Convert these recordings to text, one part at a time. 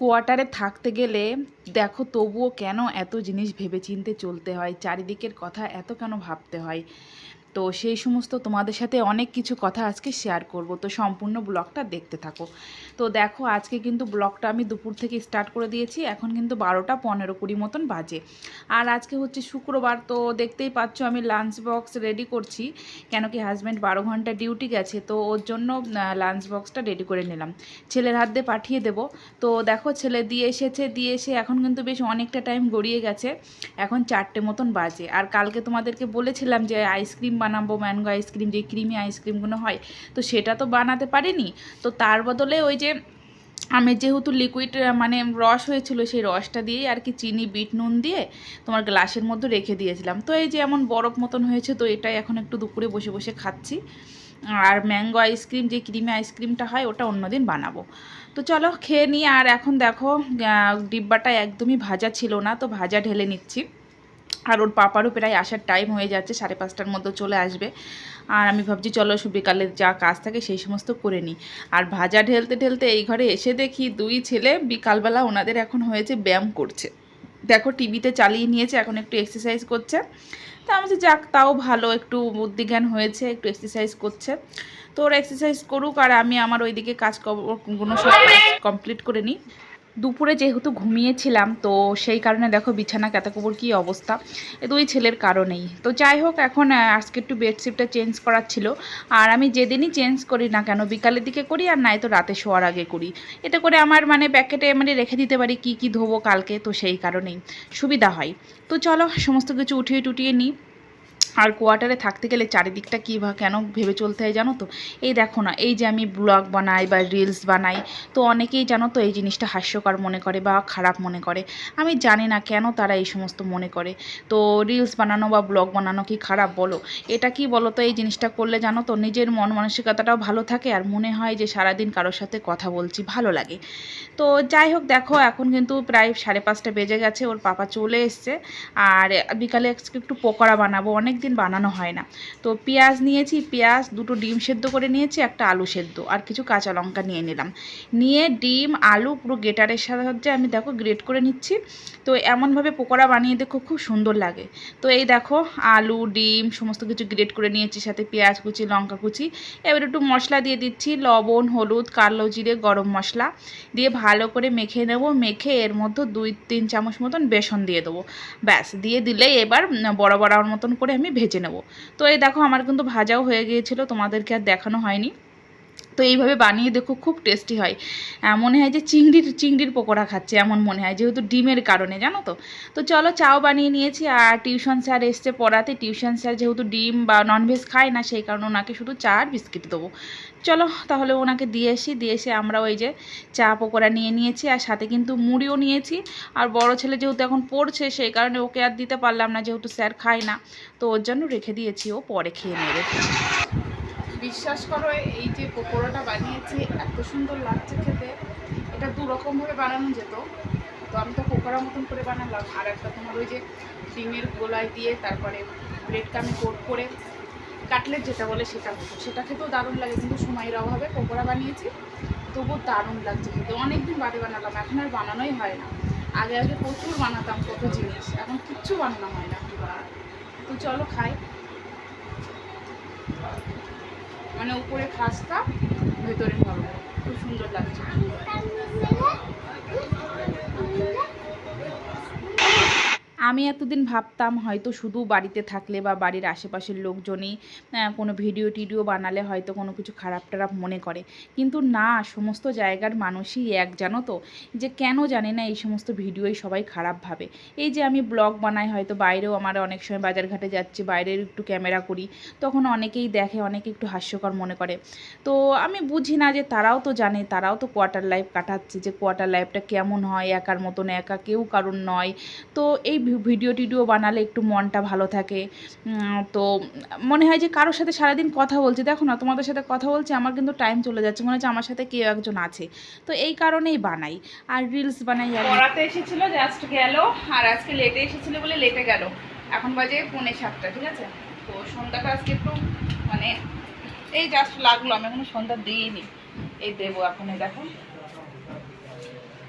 কোয়ার্টারে থাকতে গেলে দেখো তবুও কেন এত জিনিস ভেবেচিন্তে চলতে হয়? চারিদিকের কথা এত কেন ভাবতে হয়? তো সেই সমস্ত তোমাদের সাথে অনেক কিছু কথা আজকে শেয়ার করব। তো সম্পূর্ণ ব্লগটা দেখতে থাকো। তো দেখো, আজকে কিন্তু ব্লগটা আমি দুপুর থেকে স্টার্ট করে দিয়েছি। এখন কিন্তু বারোটা পনেরো কুড়ি মতন বাজে। আর আজকে হচ্ছে শুক্রবার, তো দেখতেই পাচ্ছ আমি লাঞ্চ বক্স রেডি করছি। কেন কি হাজব্যান্ড বারো ঘণ্টা ডিউটি গেছে, তো ওর জন্য লাঞ্চ বক্সটা রেডি করে নিলাম। ছেলের হাত দিয়ে পাঠিয়ে দেবো। তো দেখো, ছেলে দিয়ে এসেছে, দিয়ে এসে এখন কিন্তু বেশ অনেকটা টাইম গড়িয়ে গেছে। এখন চারটে মতন বাজে। আর কালকে তোমাদেরকে বলেছিলাম যে আইসক্রিম বানাবো ম্যাঙ্গো আইসক্রিম, যে ক্রিমি আইসক্রিমগুলো হয়, তো সেটা তো বানাতে পারিনি। তো তার বদলে ওই যে আমের যেহেতু লিকুইড মানে রস হয়েছিল, সেই রসটা দিয়েই আর কি চিনি, বিট, নুন দিয়ে তোমার গ্লাসের মধ্যে রেখে দিয়েছিলাম। তো এই যে এমন বরফ মতন হয়েছে, তো এটাই এখন একটু দুপুরে বসে বসে খাচ্ছি। আর ম্যাঙ্গো আইসক্রিম, যে ক্রিমি আইসক্রিমটা হয়, ওটা অন্যদিন বানাবো। তো চলো খেয়ে নিই, আর এখন দেখো ডিব্বাটা একদমই ভাজা ছিল না, তো ভাজা ঢেলে নিচ্ছি। আর ওর পাপারও প্রায় আসার টাইম হয়ে যাচ্ছে, সাড়ে পাঁচটার মধ্যে চলে আসবে। আর আমি ভাবছি, চলো বিকালে যা কাজ থাকে সেই সমস্ত করে নিই। আর ভাজা ঢেলতে ঢেলতে এই ঘরে এসে দেখি দুই ছেলে বিকালবেলা ওনাদের এখন হয়েছে ব্যায়াম করছে। দেখো, টিভিতে চালিয়ে নিয়েছে, এখন একটু এক্সারসাইজ করছে। তা আমি যাক, তাও ভালো, একটু বুদ্ধিজ্ঞান হয়েছে, একটু এক্সারসাইজ করছে। তো ওরা এক্সারসাইজ করুক, আর আমি আমার ওইদিকে কাজগুলো সব কমপ্লিট করে নিই। দুপুরে যেহেতু ঘুমিয়েছিলাম, তো সেই কারণে দেখো বিছানা কাতাকুপুর কী অবস্থা? দুই ছেলের কারণেই। তো যাই হোক, এখন আজকে একটু বেডশিটটা চেঞ্জ করার ছিল। আর আমি যেদিনই চেঞ্জ করি না কেন, বিকালের দিকে করি আর নাই তো রাতে শোয়ার আগে করি। এতে করে আমার মানে প্যাকেটে মানে রেখে দিতে পারি কি কি ধোবো কালকে, তো সেই কারণেই। সুবিধা হয়। তো চলো, সমস্ত কিছু উঠিয়ে টুটিয়ে নিই। আর কোয়ার্টারে থাকতে গেলে চারিদিকটা কী বা কেন ভেবে চলতে হয় জানো তো? এই দেখো না, এই যে আমি ব্লগ বানাই বা রিলস বানাই, তো অনেকেই জানো তো এই জিনিসটা হাস্যকর মনে করে বা খারাপ মনে করে। আমি জানি না কেন তারা এই সমস্ত মনে করে। তো রিলস বানানো বা ব্লগ বানানো কি খারাপ বলো? এটা কি বলো তো এই জিনিসটা করলে জানো তো নিজের মন মানসিকতাটাও ভালো থাকে আর মনে হয় যে সারাদিন কারোর সাথে কথা বলছি, ভালো লাগে। তো যাই হোক, দেখো এখন কিন্তু প্রায় সাড়ে পাঁচটা বেজে গেছে, ওর পাপা চলে এসছে। আর বিকালে একটু পকোড়া বানাবো, অনেক দিন বানানো হয় না। তো পেঁয়াজ নিয়েছি, পেঁয়াজ দুটো ডিম সেদ্ধ করে নিয়েছি, একটা আলু সেদ্ধ আর কিছু কাঁচা লঙ্কা নিয়ে নিলাম। নিয়ে ডিম, আলু পুরো গ্রেটারের সাহায্যে আমি দেখো গ্রেট করে নিচ্ছি। তো এমনভাবে পকোড়া বানিয়ে দেখো খুব সুন্দর লাগে। তো এই দেখো আলু, ডিম সমস্ত কিছু গ্রেট করে নিয়েছি, সাথে পেঁয়াজ কুচি, লঙ্কা কুচি। এবার একটু মশলা দিয়ে দিচ্ছি, লবণ, হলুদ, কালো জিরে, গরম মশলা। দিয়ে ভালো করে মেখে নেব, মেখে এর মধ্যে দুই, তিন চামচ মতন বেসন দিয়ে দেবো। ব্যাস, দিয়ে দিলেই এবার বড় বড় মতন করে আমি ভেজে নেব। তো এই দেখো আমার কিন্তু ভাজাও হয়ে গিয়েছিল, তোমাদেরকে আর দেখানো হয়নি। তো এইভাবে বানিয়ে দেখো, খুব টেস্টি হয়। মনে হয় যে চিংড়ির চিংড়ির পকোড়া খাচ্ছে, এমন মনে হয়, যেহেতু ডিমের কারণে, জানো তো। তো চলো চাও বানিয়ে নিয়েছি, আর টিউশন স্যার এসছে পড়াতে। টিউশন স্যার যেহেতু ডিম বা ননভেজ খায় না, সেই কারণে ওনাকে শুধু চা আর বিস্কিট দেবো। চলো, তাহলে ওনাকে দিয়ে এসি দিয়ে এসে আমরা ওই যে চা পকোড়া নিয়ে নিয়েছি আর সাথে কিন্তু মুড়িও নিয়েছি। আর বড় ছেলে যেহেতু এখন পড়ছে, সেই কারণে ওকে আর দিতে পারলাম না, যেহেতু স্যার খায় না। তো ওর জন্য রেখে দিয়েছি, ও পরে খেয়ে নেবে। বিশ্বাস করো, এই যে পকোড়াটা বানিয়েছি, এত সুন্দর লাগছে খেতে। এটা দু রকমভাবে বানানো যেত। তো আমি তো পকোড়া মতন করে বানালাম। আর একটা তোমার ওই যে ডিমের গোলায় দিয়ে তারপরে ব্রেডটা আমি কোট করে কাটলেট যেটা বলে সেটা সেটা খেতেও দারুণ লাগে, কিন্তু সময়ের অভাবে পকোড়া বানিয়েছি, তবুও দারুণ লাগছে খেতে। অনেক দিন বাদে বানালাম, এখন আর বানানোই হয় না। আগে আগে প্রচুর বানাতাম কত জিনিস, এখন কিচ্ছু বানানো হয় না তো চলো খাই। মানে উপরে খাস্তা, ভেতরে নরম খুব সুন্দর লাগছে। আমি এতদিন ভাবতাম হয়তো শুধু বাড়িতে থাকলে বা বাড়ির আশেপাশের লোকজনই কোনো ভিডিও টিডিও বানালে হয়তো কোনো কিছু খারাপ টারাপ মনে করে। কিন্তু না, সমস্ত জায়গার মানুষই এক, জানো তো? যে কেন জানে না এই সমস্ত ভিডিওই সবাই খারাপ ভাবে। এই যে আমি ব্লগ বানাই, হয়তো বাইরেও আমার অনেক সময় বাজারঘাটে যাচ্ছি, বাইরের একটু ক্যামেরা করি, তখন অনেকেই দেখে, অনেকে একটু হাস্যকর মনে করে। তো আমি বুঝি না যে তারাও তো জানে, তারাও তো কোয়ার্টার লাইফ কাটাচ্ছে যে কোয়ার্টার লাইফটা কেমন হয়, একার মতন একা, কেউ কারণ নয়। তো এই ভিডিও টিডিও বানালে একটু মনটা ভালো থাকে। তো মনে হয় যে কারোর সাথে সারাদিন কথা বলছি। দেখো না, তোমাদের সাথে কথা বলছি, আমার কিন্তু টাইম চলে যাচ্ছে। মনে হচ্ছে আমার সাথে কেউ একজন আছে। তো এই কারণেই বানাই। আর রিলস বানাই আর পড়াতে এসেছিল জাস্ট গেল। আর আজকে লেটে এসেছিল বলে লেটে গেল। এখন বাজে পৌনে সাতটা, ঠিক আছে? তো সন্ধ্যাটা আজকে একটু মানে এই জাস্ট লাগল। আমি এখনও সন্ধ্যা দিইনি। এই দেবো এখন দেখো।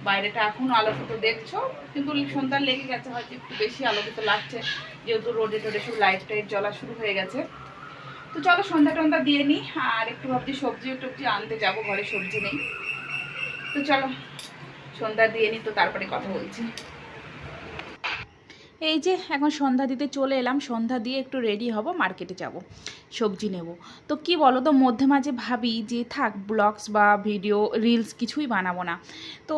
বাইরেটা এখন আলোকিত দেখছ, কিন্তু সন্ধ্যা লেগে গেছে, হয়তো একটু বেশি আলোকিত লাগছে, যেহেতু রোডে টোডে সব লাইট টাইট জ্বলা শুরু হয়ে গেছে। তো চলো সন্ধ্যা টন্ধা দিয়ে নিই আর একটু ভাবছি সবজি টবজি আনতে যাব, ঘরে সবজি নেই। তো চলো, সন্ধ্যা দিয়ে নিই তো তারপরে কথা বলছি। এই যে এখন সন্ধ্যা দিতে চলে এলাম, সন্ধ্যা দিয়ে একটু রেডি হব মার্কেটে যাব। সবজি নেব। তো কি বলো তো মধ্যে মাঝে ভাবি যে থাক ব্লগস বা ভিডিও রিলস কিছুই বানাবো না। তো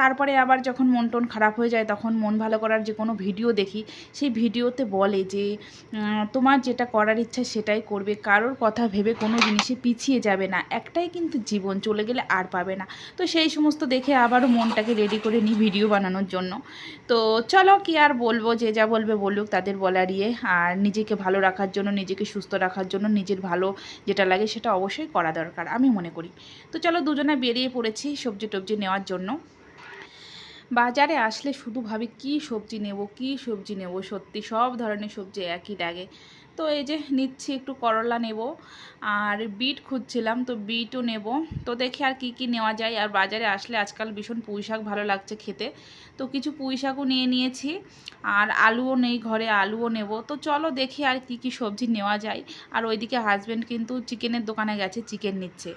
তারপরে আবার যখন মন টন খারাপ হয়ে যায়, তখন মন ভালো করার যে কোনো ভিডিও দেখি, সেই ভিডিওতে বলে যে তোমার যেটা করার ইচ্ছা সেটাই করবে। কারোর কথা ভেবে কোনো জিনিসে পিছিয়ে যাবে না। একটাই কিন্তু জীবন, চলে গেলে আর পাবে না। তো সেই সমস্ত দেখে আবারও মনটাকে রেডি করে নিই ভিডিও বানানোর জন্য। তো চলো, কি আর বলব? যে যা বলবে বলুক, তাদের বলার ইয়ে। আর নিজেকে ভালো রাখার জন্য, নিজেকে সুস্থ রাখার জন্য নিজের ভালো যেটা লাগে সেটা অবশ্যই করা দরকার, আমি মনে করি। তো চলো দুজনে বেরিয়ে পড়েছি সবজি টবজি নেওয়ার জন্য। বাজারে আসলে শুধু ভাবি কি সবজি নেব, কী সবজি নেব? সত্যি সব ধরনের সবজি একই লাগে তো এই যে নিচ্ছি, একটু করলা নেব আর বিট খুঁজছিলাম, তো বিটও নেব। তো দেখি আর কি কি নেওয়া যায়। আর বাজারে আসলে আজকাল ভীষণ পুঁই শাক ভালো লাগছে খেতে। তো কিছু পুঁই শাকও নিয়ে নিয়েছি আর আলুও নেই ঘরে, আলুও নেব। তো চলো দেখি আর কি কি সবজি নেওয়া যায়। আর ওইদিকে হাজব্যান্ড কিন্তু চিকেনের দোকানে গেছে চিকেন নিচ্ছে।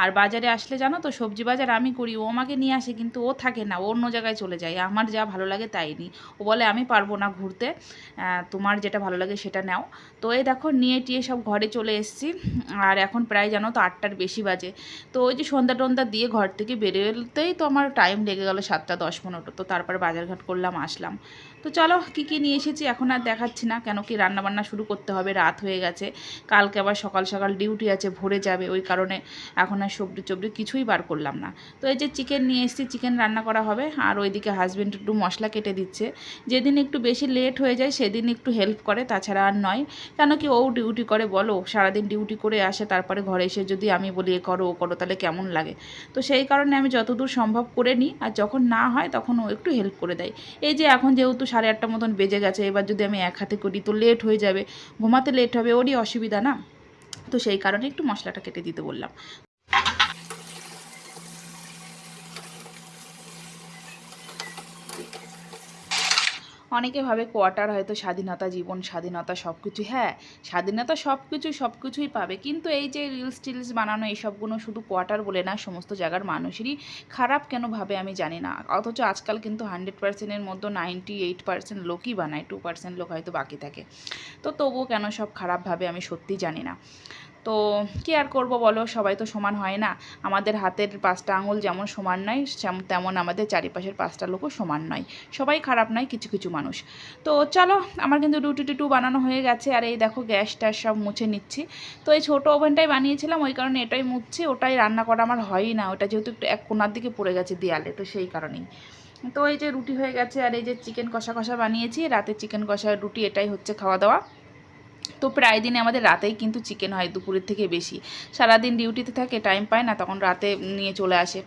আর বাজারে আসলে জানো তো, সবজি বাজার আমি করি, ও আমাকে নিয়ে আসে কিন্তু ও থাকে না অন্য জায়গায় চলে যায়। আমার যা ভালো লাগে তাই নিই ও বলে, আমি পারব না ঘুরতে তোমার যেটা ভালো লাগে সেটা নাও। তো এই দেখো নিয়ে টিয়ে সব ঘরে চলে এসেছি। আর এখন প্রায় জানো তো আটটার বেশি বাজে। তো ওই যে সন্ধ্যা টন্ধা দিয়ে ঘর থেকে বেরোতেই তো আমার টাইম লেগে গেল সাতটা দশ পনেরো। তো তারপরে বাজারঘাট করলাম, আসলাম। তো চলো কী কী নিয়ে এসেছি এখন আর দেখাচ্ছি না। কেন কি রান্নাবান্না শুরু করতে হবে, রাত হয়ে গেছে। কালকে আবার সকাল সকাল ডিউটি আছে, ভোরে যাবে। ওই কারণে এখন আর সবজি টবজি কিছুই বার করলাম না। তো এই যে চিকেন নিয়ে এসেছি চিকেন রান্না করা হবে। আর ওইদিকে হাজব্যান্ড একটু মশলা কেটে দিচ্ছে। যেদিন একটু বেশি লেট হয়ে যায়, সেদিন একটু হেল্প করে, তাছাড়া আর নয়। কেন কি ও ডিউটি করে বলো, সারাদিন ডিউটি করে আসে, তারপরে ঘরে এসে যদি আমি বলি এ করো, ও করো, তাহলে কেমন লাগে? তো সেই কারণে আমি যতদূর সম্ভব করে নিই, আর যখন না হয় তখন ও একটু হেল্প করে দেয়। এই যে এখন যেহেতু সাড়ে আটটা মতন বেজে গেছে, এবার যদি আমি এক হাতে করি তো লেট হয়ে যাবে। ঘুমাতে লেট হবে, ওরই অসুবিধা না? তো সেই কারণে একটু মশলাটা কেটে দিতে বললাম। অনেকে ভাবে কোয়ার্টার হয়তো স্বাধীনতা জীবন, স্বাধীনতা সব কিছু হ্যাঁ স্বাধীনতা সব কিছু সব কিছুই পাবে। কিন্তু এই যে রিলস টিলস বানানো এইসবগুলো শুধু কোয়ার্টার বলে না, সমস্ত জায়গার মানুষেরই খারাপ কেন ভাবে আমি জানি না। অথচ আজকাল কিন্তু হান্ড্রেড পার্সেন্টের মধ্যে নাইনটি এইট পার্সেন্ট লোকই বানায় টু পার্সেন্ট লোক হয়তো বাকি থাকে। তো তবুও কেন সব খারাপ ভাবে আমি সত্যি জানি না। তো কি আর করব বলো? সবাই তো সমান হয় না। আমাদের হাতের পাঁচটা আঙুল যেমন সমান নয় তেমন আমাদের চারিপাশের পাঁচটা লোকও সমান নয়। সবাই খারাপ নয়, কিছু কিছু মানুষ। তো চলো, আমার কিন্তু রুটি টুটু বানানো হয়ে গেছে। আর এই দেখো, গ্যাস ট্যাস সব মুছে নিচ্ছি। তো এই ছোটো ওভেনটাই বানিয়েছিলাম, ওই কারণে এটাই মুছছি। ওটাই রান্না করা আমার হয়ই না। ওটা যেহেতু একটু এক কোনার দিকে পড়ে গেছে দেয়ালে, তো সেই কারণেই। তো এই যে রুটি হয়ে গেছে, আর এই যে চিকেন কষা কষা বানিয়েছি। রাতে চিকেন কষা রুটি, এটাই হচ্ছে খাওয়া দাওয়া। তো প্রায় দিনে আমাদের রাতেই কিন্তু চিকেন হয় দুপুরের থেকে বেশি। সারাদিন ডিউটিতে থাকে টাইম পায় না, তখন রাতে নিয়ে চলে আসে।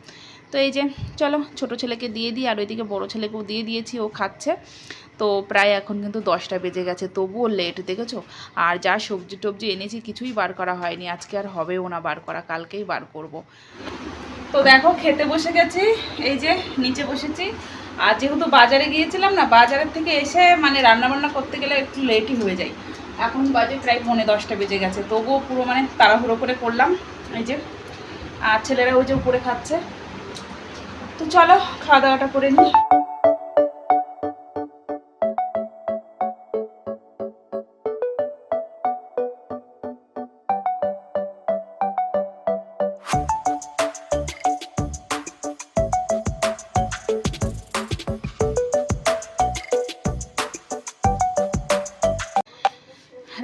তো এই যে, চলো ছোট ছেলেকে দিয়ে দিই, আর ওইদিকে বড় ছেলেকেও দিয়ে দিয়েছি, ও খাচ্ছে। তো প্রায় এখন কিন্তু দশটা বেজে গেছে, তবুও লেট দেখেছ? আর যা সবজি টবজি এনেছি, কিছুই বার করা হয়নি। আজকে আর হবেও না বার করা, কালকেই বার করব। তো দেখো, খেতে বসে গেছি, এই যে নিচে বসেছি। আর যেহেতু বাজারে গিয়েছিলাম না, বাজারের থেকে এসে মানে রান্নাবান্না করতে গেলে একটু লেটই হয়ে যায় এখন বাজে প্রায় পৌনে দশটা বেজে গেছে। তবুও পুরো মানে তাড়াহুড়ো করে করলাম, এই যে। আর ছেলেরা ওই যে উপরে খাচ্ছে। তো চলো খাওয়া দাওয়াটা করে নিই।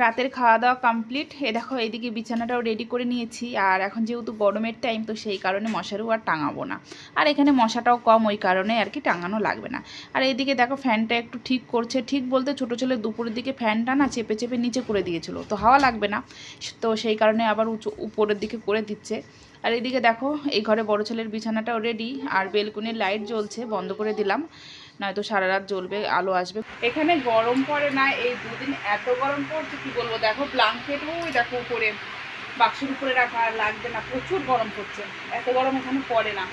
রাতের খাওয়া দাওয়া কমপ্লিট এ দেখো, এইদিকে বিছানাটাও রেডি করে নিয়েছি। আর এখন যেহেতু গরমের টাইম তো সেই কারণে মশারও আর টাঙাবো না। আর এখানে মশাটাও কম, ওই কারণে আর কি টাঙানো লাগবে না। আর এইদিকে দেখো ফ্যানটা একটু ঠিক করছে। ঠিক বলতে ছোটো ছেলে দুপুরের দিকে ফ্যানটা না চেপে চেপে নিচে করে দিয়েছিল। তো হাওয়া লাগবে না। তো সেই কারণে আবার উঁচু, উপরের দিকে করে দিচ্ছে। আর এইদিকে দেখো, এই ঘরে বড় ছেলের বিছানাটাও রেডি আর বেলকুনির লাইট জ্বলছে, বন্ধ করে দিলাম। নয়তো সারা রাত জ্বলবে আলো আসবে। এখানে গরম পড়ে না এই দুদিন এত গরম পড়ছে কি বলব? দেখো ব্লাঙ্কেট ওই দেখো উপরে বাক্সের উপরে রাখা লাগবে না প্রচুর গরম পড়ছে। এত গরম এখানে পড়ে না।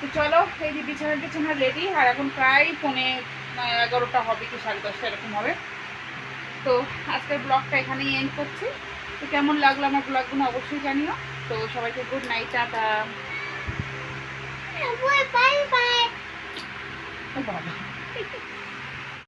তো চলো এই যে বিছানা টিছানা রেডি আর এখন প্রায় আহ, এগারোটা হবে কি সাড়ে দশটা এরকম হবে। তো আজকের ব্লগটা এখানেই এন্ড করছি। তো কেমন লাগল আমার ব্লগগুলো অবশ্যই জানিও। তো সবাইকে good night tata. Bye bye ও বাবা